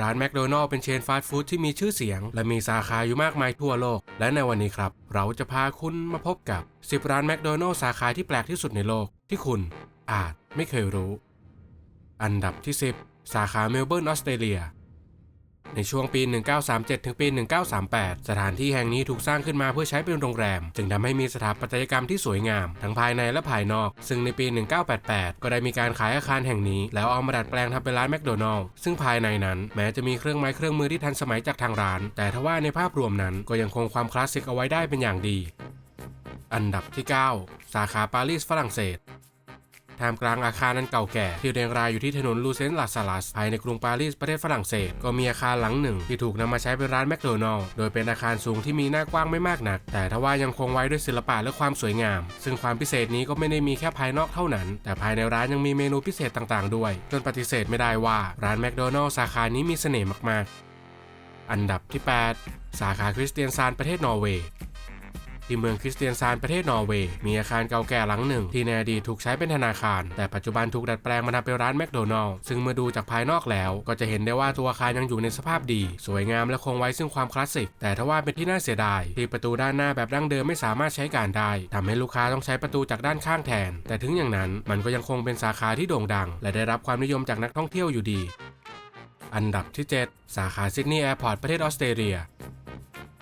ร้านแมคโดนัลล์เป็นเชนฟาสต์ฟู้ดที่มีชื่อเสียง และมีสาขาอยู่มากมายทั่วโลก และในวันนี้ครับ เราจะพาคุณมาพบกับ 10 ร้านแมคโดนัลล์สาขาที่แปลกที่สุดในโลก ที่คุณอาจไม่เคยรู้ อันดับที่ 10 สาขาเมลเบิร์นออสเตรเลีย ในช่วงปี 1937 ถึงปี 1938 สถานที่แห่งนี้ถูกสร้างขึ้นมาเพื่อใช้เป็นโรงแรม จึงทำให้มีสถาปัตยกรรมที่สวยงาม ทั้งภายในและภายนอก ซึ่งในปี 1988 ก็ได้มีการขายอาคารแห่งนี้ แล้วเอามาดัดแปลงทำเป็นร้านแมคโดนัลล์ซึ่งภายในนั้นแม้จะมีเครื่องไม้เครื่องมือที่ทันสมัยจากทางร้าน แต่ทว่าในภาพรวมนั้นก็ยังคงความคลาสสิกเอาไว้ได้เป็นอย่างดี อันดับที่ 9 สาขาปารีสฝรั่งเศส ท่ามกลางอาคารนั้นเก่าแก่ ที่เรียงรายอยู่ที่ถนนลูเซนลาซาลัสภายในกรุงปารีสประเทศฝรั่งเศส ก็มีอาคารหลังหนึ่ง ที่ถูกนำมาใช้เป็นร้านแมคโดนัลล์โดยเป็นอาคารสูงที่มีหน้ากว้างไม่มากนัก แต่ทว่ายังคงไว้ด้วยศิลปะและความสวยงาม ซึ่งความพิเศษนี้ก็ไม่ได้มีแค่ภายนอกเท่านั้น แต่ภายในร้านยังมีเมนูพิเศษต่างๆ ด้วย จนปฏิเสธไม่ได้ว่าร้านแมคโดนัลล์สาขานี้มีเสน่ห์มากๆ อันดับที่ 8 สาขาคริสเตียนซานประเทศนอร์เวย์ ที่เมืองคริสเตียนซานประเทศนอร์เวย์มีอาคารเก่าแก่หลังหนึ่ง ที่ในอดีตถูกใช้เป็นธนาคาร แต่ปัจจุบันถูกดัดแปลงมาทำเป็นร้านแมคโดนัลล์ซึ่งเมื่อดูจากภายนอกแล้ว ก็จะเห็นได้ว่าตัวอาคารยังอยู่ในสภาพดี สวยงามและคงไว้ซึ่งความคลาสสิก แต่ทว่าเป็นที่น่าเสียดาย ที่ประตูด้านหน้าแบบดั้งเดิมไม่สามารถใช้การได้ทำให้ลูกค้าต้องใช้ประตูจากด้านข้างแทน แต่ถึงอย่างนั้นมันก็ยังคงเป็นสาขาที่โด่งดัง และได้รับความนิยมจากนักท่องเที่ยวอยู่ดี อันดับที่ 7 สาขาซิดนีย์แอร์พอร์ตประเทศออสเตรเลีย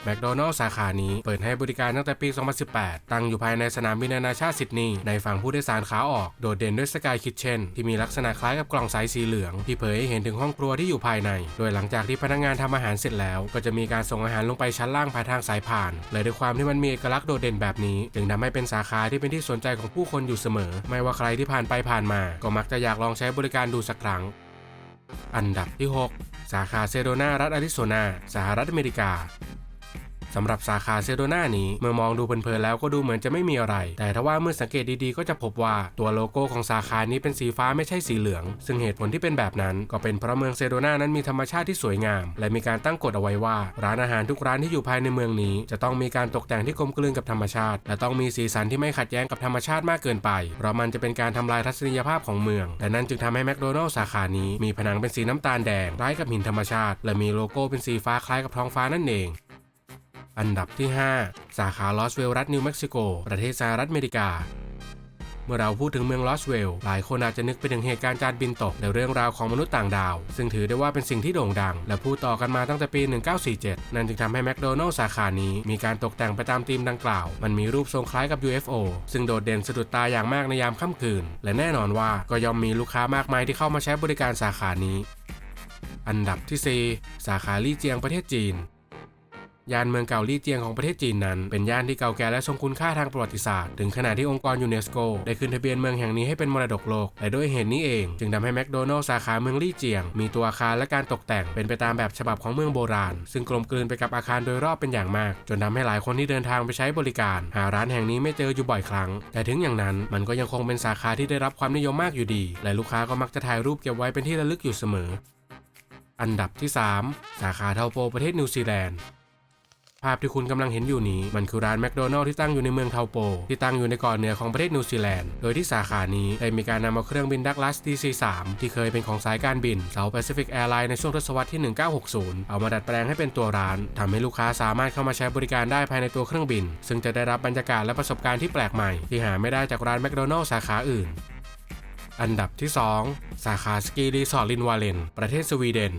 แมคโดนัลล์สาขานี้เปิดให้บริการตั้งแต่ปี 2018 ตั้งอยู่ภายในสนามบินนานาชาติซิดนีย์ในฝั่งผู้โดยสารขาออก โดดเด่นด้วยสกายคิทเช่นที่มีลักษณะคล้ายกับกล่องใสสีเหลือง ที่เผยให้เห็นถึงห้องครัวที่อยู่ภายใน โดยหลังจากที่พนักงานทำอาหารเสร็จแล้ว ก็จะมีการส่งอาหารลงไปชั้นล่างผ่านทางสายพานและด้วยความที่มันมีเอกลักษณ์โดดเด่นแบบนี้ จึงทำให้เป็นสาขาที่เป็นที่สนใจของผู้คนอยู่เสมอ ไม่ว่าใครที่ผ่านไปผ่านมา ก็มักจะอยากลองใช้บริการดูสักครั้ง อันดับที่ 6 สาขาเซโดนารัฐอาริโซนาสหรัฐอเมริกา สำหรับสาขาเซโดนานี้เมื่อมองดูเพลินๆแล้วก็ดูเหมือนจะไม่มีอะไร แต่ถ้าว่าเมื่อสังเกตดีๆก็จะพบว่าตัวโลโก้ของสาขานี้เป็นสีฟ้าไม่ใช่สีเหลือง ซึ่งเหตุผลที่เป็นแบบนั้น ก็เป็นเพราะเมืองเซโดนานั้นมีธรรมชาติที่สวยงาม และมีการตั้งกฎเอาไว้ว่า ร้านอาหารทุกร้านที่อยู่ภายในเมืองนี้ จะต้องมีการตกแต่งที่กลมกลืนกับธรรมชาติ และต้องมีสีสันที่ไม่ขัดแย้งกับธรรมชาติมากเกินไป เพราะมันจะเป็นการทำลายทัศนียภาพของเมืองและนั่นจึงทำให้แมคโดนัลล์สาขานี้มีผนังเป็นสีน้ำตาลแดงคล้ายกับหินธรรมชาติ และมีโลโก้เป็นสีฟ้าคล้ายกับท้องฟ้านั่นเอง อันดับที่ 5 สาขาลอสเวลล์รัฐนิวเม็กซิโก ประเทศสหรัฐอเมริกาเมื่อเราพูดถึงเมืองลอสเวลล์หลายคนอาจจะนึกไปถึงเหตุการณ์จานบินตกและเรื่องราวของมนุษย์ต่างดาว ซึ่งถือได้ว่าเป็นสิ่งที่โด่งดัง และพูดต่อกันมาตั้งแต่ปี 1947 นั่นจึงทำให้แมคโดนัลล์สาขานี้ มีการตกแต่งไปตามธีมดังกล่าว มันมีรูปทรงคล้ายกับ UFO ซึ่งโดดเด่นสะดุดตาอย่างมากในยามค่ำคืน และแน่นอนว่าก็ย่อมมีลูกค้ามากมายที่เข้ามาใช้บริการสาขานี้ อันดับที่ 4 สาขาลี่เจียงประเทศจีน ย่านเมืองเก่าลี่เจียงของประเทศจีนนั้น เป็นย่านที่เก่าแก่และทรงคุณค่าทางประวัติศาสตร์ ถึงขนาดที่องค์กรยูเนสโกได้ขึ้นทะเบียนเมืองแห่งนี้ให้เป็นมรดกโลก และด้วยเหตุนี้เอง จึงทำให้แมคโดนัลล์สาขาเมืองลี่เจียง มีตัวอาคารและการตกแต่งเป็นไปตามแบบฉบับของเมืองโบราณ ซึ่งกลมกลืนไปกับอาคารโดยรอบเป็นอย่างมาก จนทำให้หลายคนที่เดินทางไปใช้บริการ หาร้านแห่งนี้ไม่เจออยู่บ่อยครั้ง แต่ถึงอย่างนั้นมันก็ยังคงเป็นสาขาที่ได้รับความนิยมมากอยู่ดี และลูกค้าก็มักจะถ่ายรูปเก็บไว้เป็นที่ระลึกอยู่เสมอ อันดับที่ 3 สาขาเทาโปประเทศนิวซีแลนด์ ภาพที่คุณกำลังเห็นอยู่นี้ มันคือร้านแมคโดนัลล์ที่ตั้งอยู่ในเมืองเทาโป ที่ตั้งอยู่ในเกาะเหนือของประเทศนิวซีแลนด์ โดยที่สาขานี้ได้มีการนำเอาเครื่องบินดักลัส DC-3 ที่เคยเป็นของสายการบิน South Pacific Airlines ในช่วงทศวรรษที่ 1960 เอามาดัดแปลงให้เป็นตัวร้านทำให้ลูกค้าสามารถเข้ามาใช้บริการได้ภายในตัวเครื่องบิน ซึ่งจะได้รับบรรยากาศและประสบการณ์ที่แปลกใหม่ที่หาไม่ได้จากร้านแมคโดนัลล์สาขาอื่นอันดับที่ 2 สาขาสกีรีสอร์ทลินวาเลน ประเทศสวีเดน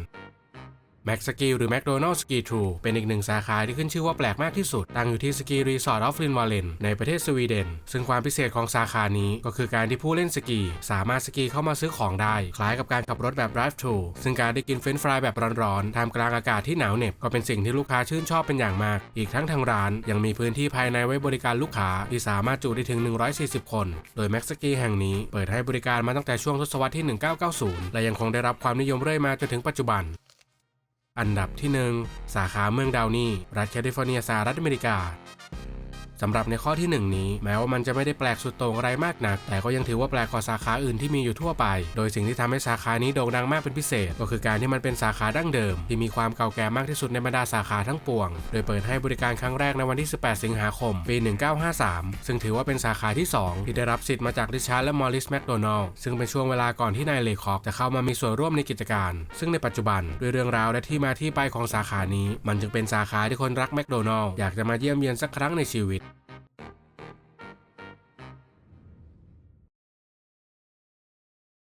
แม็กสกีหรือแมคโดนัลล์สกีทรูเป็นอีกหนึ่งสาขาที่ขึ้นชื่อว่าแปลกมากที่สุด ตั้งอยู่ที่สกีรีสอร์ทออฟลินวาเลนในประเทศสวีเดน ซึ่งความพิเศษของสาขานี้ก็คือการที่ผู้เล่นสกี สามารถสกีเข้ามาซื้อของได้ คล้ายกับการขับรถแบบ drive thru ซึ่งการได้กินเฟรนช์ฟรายแบบร้อนๆท่ามกลางอากาศที่หนาวเหน็บก็เป็นสิ่งที่ลูกค้าชื่นชอบเป็นอย่างมาก อีกทั้งทางร้านยังมีพื้นที่ภายในไว้บริการลูกค้าที่สามารถจุได้ถึง 140 คน โดยแม็กสกีแห่งนี้เปิดให้บริการมาตั้งแต่ช่วงทศวรรษที่ 1990 และยังคงได้รับความนิยมเรื่อยมาจนถึงปัจจุบัน อันดับที่ 1 สาขาเมืองดาวนีรัฐแคลิฟอร์เนียสหรัฐอเมริกา สำหรับในข้อที่หนึ่งนี้ แม้ว่ามันจะไม่ได้แปลกสุดโต่งอะไรมากนัก แต่ก็ยังถือว่าแปลกกว่าสาขาอื่นที่มีอยู่ทั่วไป โดยสิ่งที่ทำให้สาขานี้โด่งดังมากเป็นพิเศษ ก็คือการที่มันเป็นสาขาดั้งเดิม ที่มีความเก่าแก่มากที่สุดในบรรดาสาขาทั้งปวง โดยเปิดให้บริการครั้งแรกในวันที่ 18 สิงหาคม ปี 1953 ซึ่งถือว่าเป็นสาขาที่ 2 ที่ได้รับสิทธิ์มาจากริชาร์ดและมอริสแมคโดนัลล์ซึ่งเป็นช่วงเวลาก่อนที่นายเลคอกจะเข้ามามีส่วนร่วมในกิจการ ซึ่งในปัจจุบันด้วยเรื่องราวและที่มาที่ไปของสาขานี้ มันจึงเป็นสาขาที่คนรักแมคโดนัลล์อยากจะมาเยี่ยมเยียนสักครั้งในชีวิต